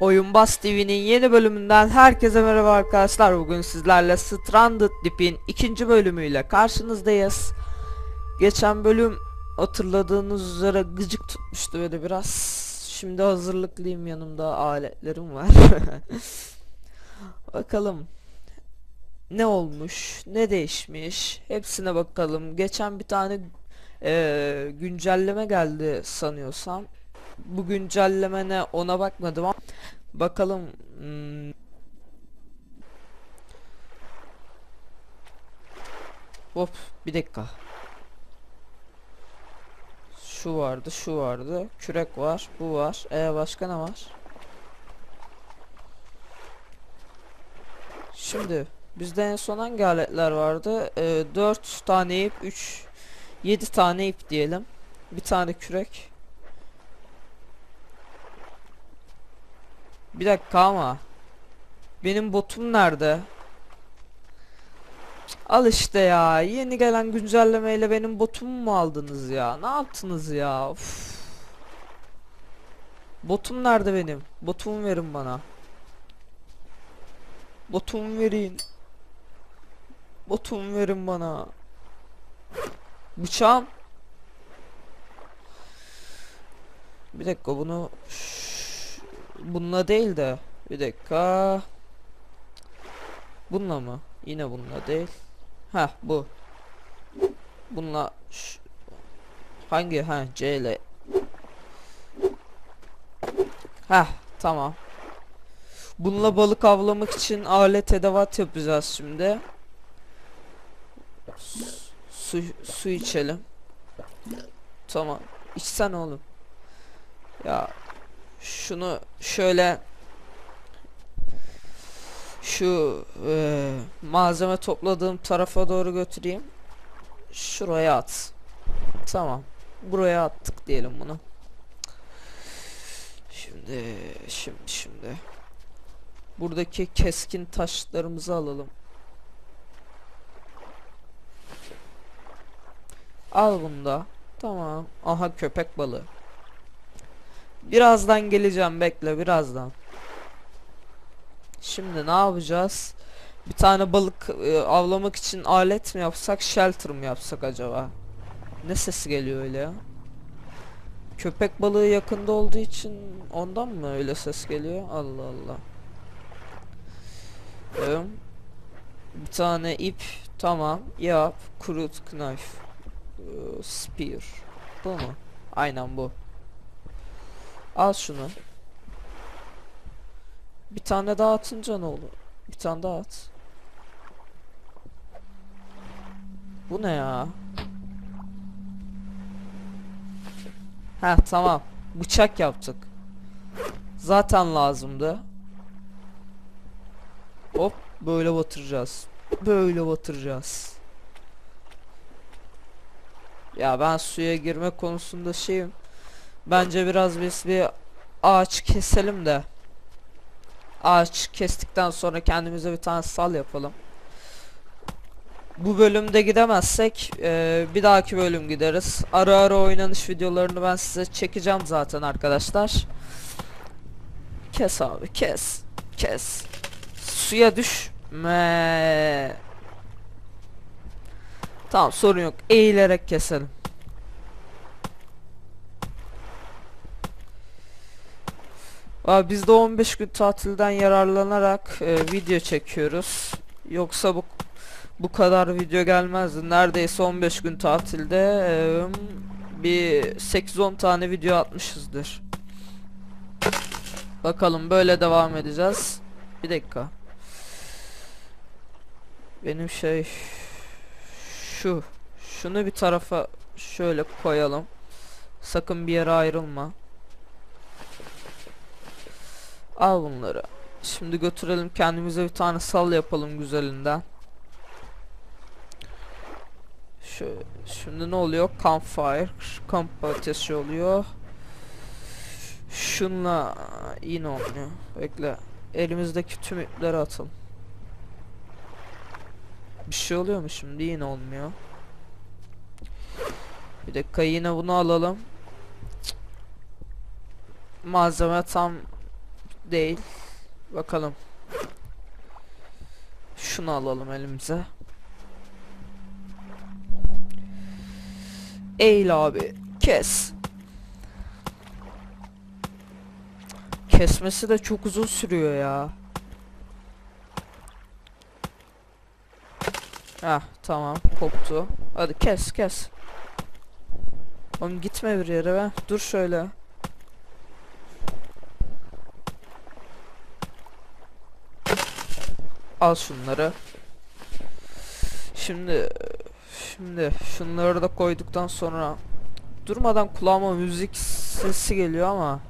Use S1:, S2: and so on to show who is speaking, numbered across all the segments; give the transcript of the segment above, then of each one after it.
S1: Oyun Bas TV'nin yeni bölümünden herkese merhaba arkadaşlar. Bugün sizlerle Stranded Deep'in ikinci bölümüyle karşınızdayız. Geçen bölüm hatırladığınız üzere gıcık tutmuştu beni biraz. Şimdi hazırlıklıyım yanımda aletlerim var. bakalım ne olmuş, ne değişmiş hepsine bakalım. Geçen bir tane eee, güncelleme geldi sanıyorsam. Bu güncelleme ne ona bakmadım ama bakalım. hmm. Hop bir dakika. Şu vardı, şu vardı. Kürek var, bu var. E başka ne var? Şimdi bizde en son hangi aletler vardı? Ee, 4 tane ip, 3 7 tane ip diyelim. Bir tane kürek. Bir dakika ama. Benim botum nerede? Al işte ya. Yeni gelen güncellemeyle benim botumu mu aldınız ya? Ne yaptınız ya? Uf. Botum nerede benim? Botumu verin bana. Botumu verin. Botumu verin bana. Bıçağım. Bir dakika bunu Şş, bununla değil de bir dakika. Bununla mı? Yine bununla değil. Ha bu. Bununla hangi ha C ile Ha tamam. Bununla balık avlamak için alet edevat yapacağız şimdi. Su, su içelim. Tamam. İçsen oğlum. Ya şunu şöyle şu eee, malzeme topladığım tarafa doğru götüreyim. Şuraya at. Tamam. Buraya attık diyelim bunu. Şimdi şimdi şimdi. Buradaki keskin taşlarımızı alalım. Al bunu da. Tamam. Aha köpek balığı. Birazdan geleceğim bekle birazdan. Şimdi ne yapacağız? Bir tane balık e, avlamak için alet mi yapsak, shelter mı yapsak acaba? Ne sesi geliyor öyle ya? Köpek balığı yakında olduğu için ondan mı öyle ses geliyor? Allah Allah. Ee, bir tane ip tamam yap kurut knife spear bu mu? Aynen bu. Al şunu. Bir tane daha atınca ne olur? Bir tane daha at. Bu ne ya? Heh tamam. Bıçak yaptık. Zaten lazımdı. Hop böyle batıracağız. Böyle batıracağız. Ya ben suya girme konusunda şeyim. Bence biraz biz bir ağaç keselim de. Ağaç kestikten sonra kendimize bir tane sal yapalım. Bu bölümde gidemezsek eee, bir dahaki bölüm gideriz. Ara ara oynanış videolarını ben size çekeceğim zaten arkadaşlar. Kes abi kes. Kes. Suya düşme. Tamam sorun yok. Eğilerek keselim. Aa, biz de 15 gün tatilden yararlanarak e, video çekiyoruz. Yoksa bu bu kadar video gelmezdi. Neredeyse 15 gün tatilde e, bir 8-10 tane video atmışızdır. Bakalım böyle devam edeceğiz. Bir dakika. Benim şey şu şunu bir tarafa şöyle koyalım. Sakın bir yere ayrılma. Al bunları. Şimdi götürelim kendimize bir tane sal yapalım güzelinden. Şu şimdi ne oluyor? Campfire, kamp ateşi oluyor. Şunla yine olmuyor. Bekle. Elimizdeki tüm ipleri atalım. Bir şey oluyor mu şimdi? Yine olmuyor. Bir dakika yine bunu alalım. Malzeme tam değil. Bakalım. Şunu alalım elimize. Eğil abi. Kes. Kesmesi de çok uzun sürüyor ya. Heh tamam koptu. Hadi kes kes. Oğlum gitme bir yere be. Dur şöyle. Al şunları. Şimdi şimdi şunları da koyduktan sonra durmadan kulağıma müzik sesi geliyor ama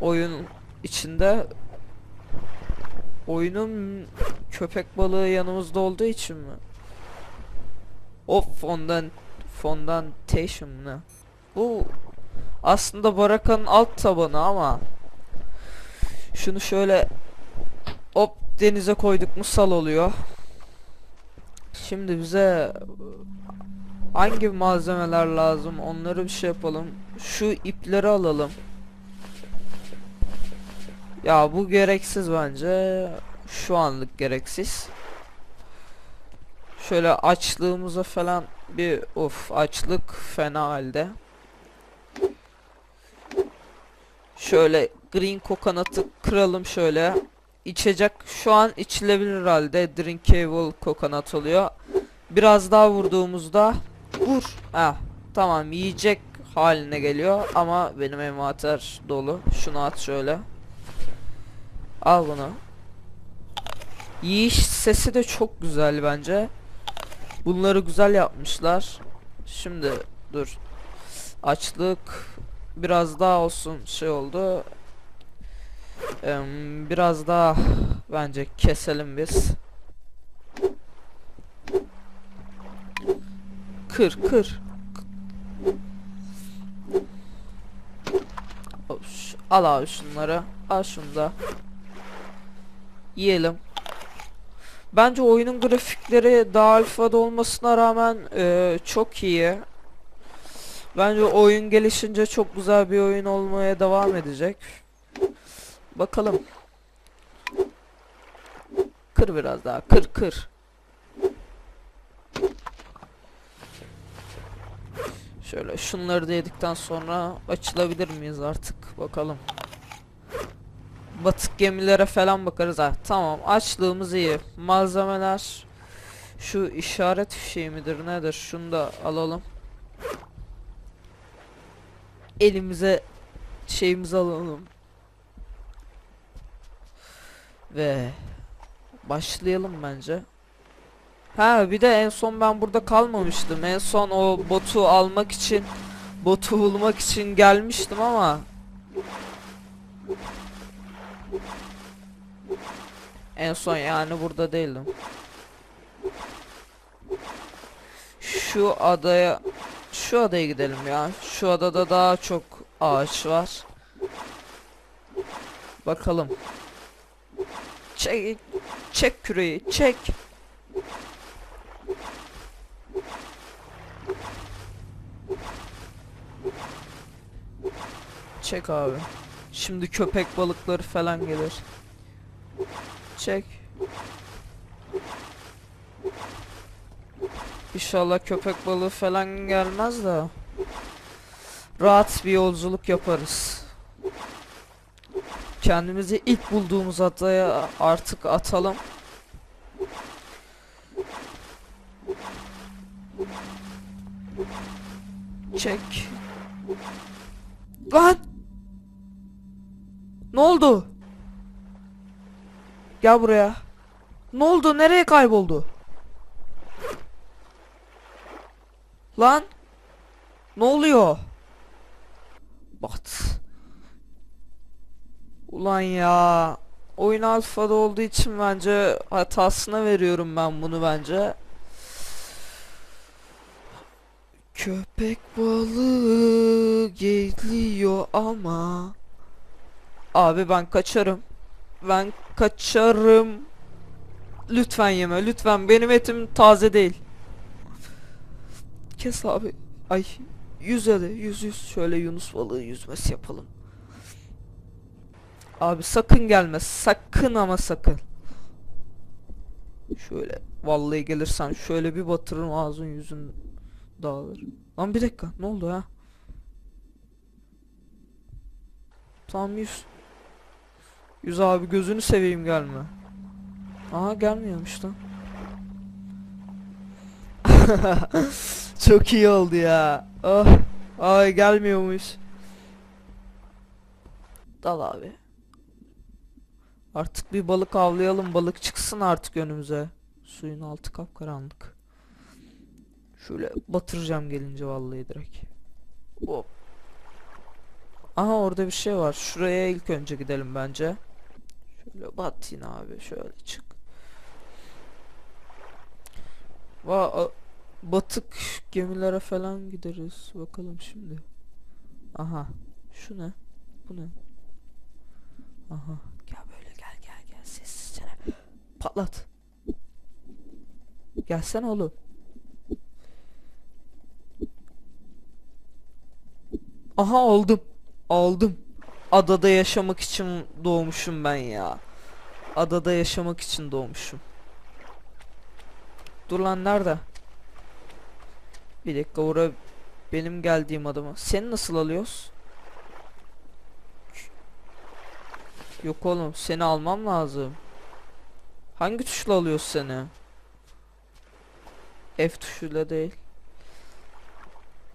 S1: oyun içinde oyunun köpek balığı yanımızda olduğu için mi? O fondan fondantation mı? Bu aslında barakanın alt tabanı ama şunu şöyle hop denize koyduk mu sal oluyor. Şimdi bize hangi malzemeler lazım onları bir şey yapalım. Şu ipleri alalım. Ya bu gereksiz bence. Şu anlık gereksiz. Şöyle açlığımıza falan bir of açlık fena halde. Şöyle green coconut'ı kıralım şöyle. İçecek şu an içilebilir halde drinkable coconut oluyor. Biraz daha vurduğumuzda vur. Ha tamam yiyecek haline geliyor ama benim envanter dolu. Şunu at şöyle. Al bunu. Yiyiş sesi de çok güzel bence. Bunları güzel yapmışlar. Şimdi dur. Açlık biraz daha olsun şey oldu. Em, biraz daha bence keselim biz. Kır kır. Al abi şunları. Al şunu da. Yiyelim. Bence oyunun grafikleri daha alfada olmasına rağmen e, çok iyi. Bence oyun gelişince çok güzel bir oyun olmaya devam edecek. Bakalım. Kır biraz daha. Kır kır. Şöyle şunları da yedikten sonra açılabilir miyiz artık? Bakalım. Batık gemilere falan bakarız ha. Tamam açlığımız iyi. Malzemeler şu işaret fişeği midir nedir? Şunu da alalım. Elimize şeyimizi alalım. Ve başlayalım bence. Ha bir de en son ben burada kalmamıştım. En son o botu almak için botu bulmak için gelmiştim ama En son yani burada değildim. Şu adaya şu adaya gidelim ya. Şu adada daha çok ağaç var. Bakalım. Çek çek küreği çek. Çek abi. Şimdi köpek balıkları falan gelir. Çek. İnşallah köpek balığı falan gelmez de. Rahat bir yolculuk yaparız. Kendimizi ilk bulduğumuz adaya artık atalım. Çek. Lan! Ne oldu? Gel buraya. Ne oldu? Nereye kayboldu? Lan? Ne oluyor? Bat. Ulan ya. Oyun alfada olduğu için bence hatasına veriyorum ben bunu bence. Köpek balığı geliyor ama Abi ben kaçarım. Ben kaçarım. lütfen yeme lütfen benim etim taze değil. Kes abi. Ay yüz hadi yüz yüz şöyle Yunus balığı yüzmesi yapalım. Abi sakın gelme sakın ama sakın. Şöyle vallahi gelirsen şöyle bir batırırım ağzın yüzün dağılır. Lan bir dakika ne oldu ha? Tamam yüz. Yüz abi gözünü seveyim gelme. Aha gelmiyormuş lan. Çok iyi oldu ya. Oh. Ay gelmiyormuş. Dal abi. Artık bir balık avlayalım. Balık çıksın artık önümüze. Suyun altı kapkaranlık. Şöyle batıracağım gelince vallahi direkt. Hop. Aha orada bir şey var. Şuraya ilk önce gidelim bence. Şöyle bat yine abi. Şöyle çık. Va batık gemilere falan gideriz. Bakalım şimdi. Aha. Şu ne? Bu ne? Aha. Gel böyle gel gel gel sessizce. Patlat. Gelsene oğlum. Aha aldım. Aldım. Adada yaşamak için doğmuşum ben ya. Adada yaşamak için doğmuşum. Dur lan nerede? Bir dakika oraya benim geldiğim adamı. Seni nasıl alıyoruz? Yok oğlum seni almam lazım. Hangi tuşla alıyoruz seni? F tuşuyla değil.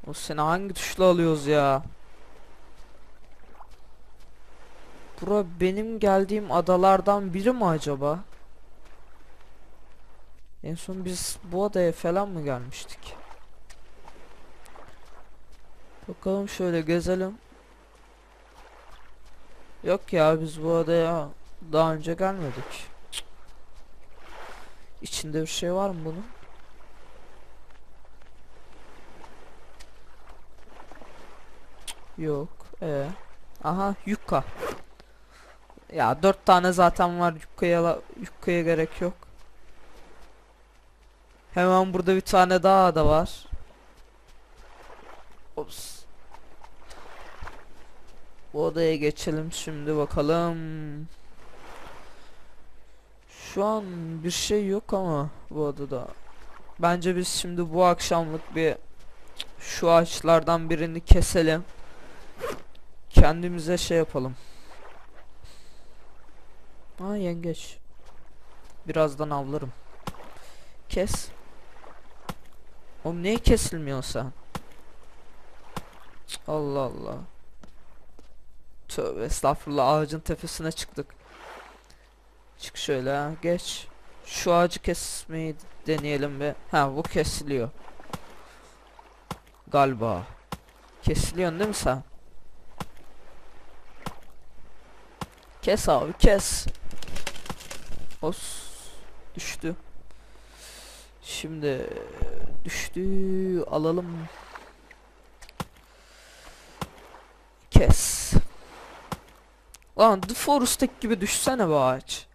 S1: O seni hangi tuşla alıyoruz ya? Bura benim geldiğim adalardan biri mi acaba? En son biz bu adaya falan mı gelmiştik? Bakalım şöyle gezelim. Yok ya biz bu adaya daha önce gelmedik. İçinde bir şey var mı bunun? Yok. Ee. Aha yukka. Ya dört tane zaten var yukkaya yukkaya gerek yok. Hemen burada bir tane daha da var. Ops. Bu odaya geçelim şimdi bakalım. Şu an bir şey yok ama bu odada. Bence biz şimdi bu akşamlık bir şu ağaçlardan birini keselim. Kendimize şey yapalım. Aa yengeç. Birazdan avlarım. Kes. Oğlum niye kesilmiyor sen? Allah Allah. Tövbe estağfurullah ağacın tepesine çıktık. Çık şöyle ha geç. Şu ağacı kesmeyi deneyelim be. Ha bu kesiliyor. Galiba. Kesiliyorsun değil mi sen? Kes abi kes. Os düştü. Şimdi düştü alalım. Kes. Lan The Forest'taki gibi düşsene bu ağaç.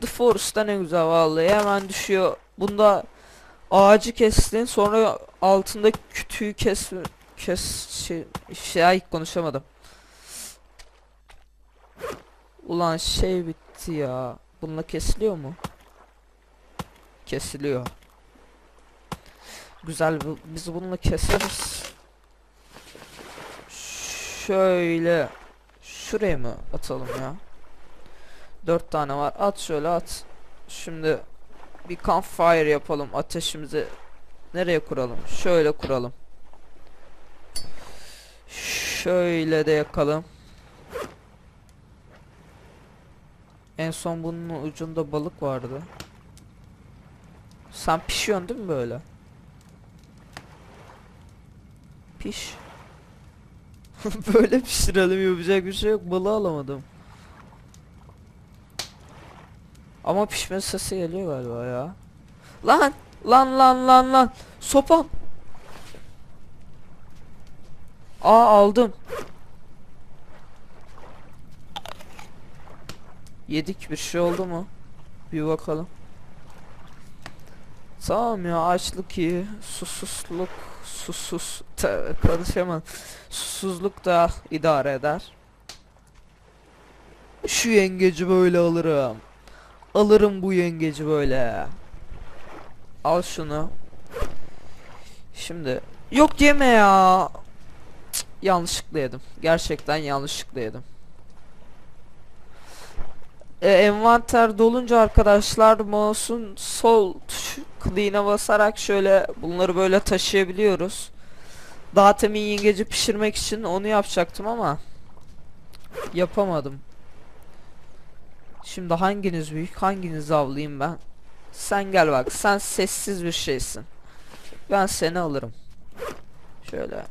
S1: The Forest'ta ne güzel vallahi hemen düşüyor. Bunda ağacı kestin sonra altındaki kütüğü kes kes şey, şey konuşamadım. Ulan şey bitti ya. Bununla kesiliyor mu? Kesiliyor. Güzel biz bununla keseriz. Şöyle şuraya mı atalım ya? Dört tane var. At şöyle at. Şimdi bir campfire yapalım. Ateşimizi nereye kuralım? Şöyle kuralım. Şöyle de yakalım. En son bunun ucunda balık vardı. Sen pişiyorsun değil mi böyle? Piş. böyle pişirelim yapacak bir şey yok. Balığı alamadım. Ama pişme sesi geliyor galiba ya. Lan! Lan lan lan lan! Sopam! Aa aldım. Yedik bir şey oldu mu? Bir bakalım. Tamam ya açlık iyi. Susuzluk, susuz, konuşamam. Susuzluk da idare eder. Şu yengeci böyle alırım. Alırım bu yengeci böyle. Al şunu. Şimdi yok yeme ya. Cık, yanlışlıkla yedim. Gerçekten yanlışlıkla yedim. E, envanter dolunca arkadaşlar mouse'un sol clean'e basarak şöyle bunları böyle taşıyabiliyoruz. Daha temin yengeci pişirmek için onu yapacaktım ama yapamadım. Şimdi hanginiz büyük hanginiz avlayayım ben? Sen gel bak sen sessiz bir şeysin. Ben seni alırım. Şöyle.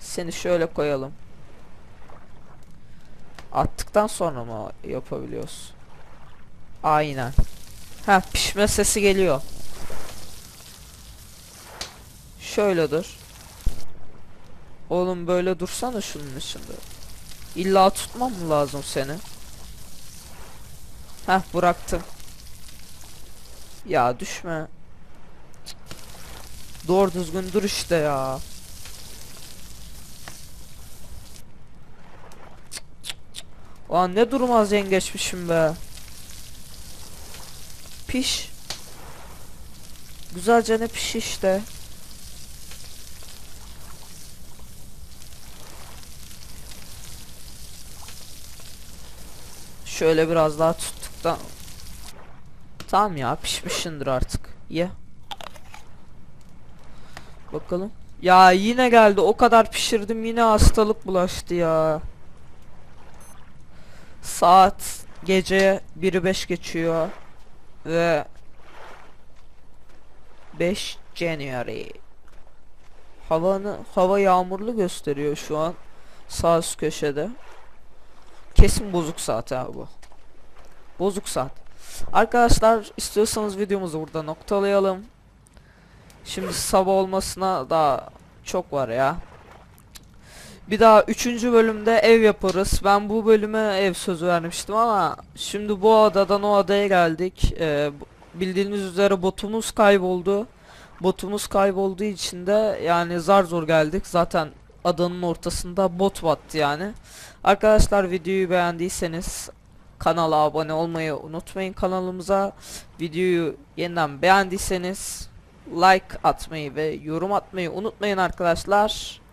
S1: Seni şöyle koyalım. Attıktan sonra mı yapabiliyoruz? Aynen. Ha pişme sesi geliyor. Şöyle dur. Oğlum böyle dursana şunun içinde. İlla tutmam mı lazım seni? Heh bıraktım. Ya düşme. Cık. Doğru düzgün dur işte ya. Cık, cık, cık. Ulan ne durmaz yengeçmişim be. Piş. Güzelce ne piş işte. Şöyle biraz daha tuttuktan Tamam ya pişmişindir artık. Ye. Bakalım. Ya yine geldi. O kadar pişirdim yine hastalık bulaştı ya. Saat gece 1'i 5 geçiyor ve 5 January. Havanı hava yağmurlu gösteriyor şu an. Sağ üst köşede. Kesin bozuk saat abi bu. Bozuk saat. Arkadaşlar istiyorsanız videomuzu burada noktalayalım. Şimdi sabah olmasına daha çok var ya. Bir daha üçüncü bölümde ev yaparız. Ben bu bölüme ev sözü vermiştim ama şimdi bu adadan o adaya geldik. Ee, bildiğiniz üzere botumuz kayboldu. Botumuz kaybolduğu için de yani zar zor geldik. Zaten adanın ortasında bot battı yani. Arkadaşlar videoyu beğendiyseniz kanala abone olmayı unutmayın kanalımıza. Videoyu yeniden beğendiyseniz like atmayı ve yorum atmayı unutmayın arkadaşlar.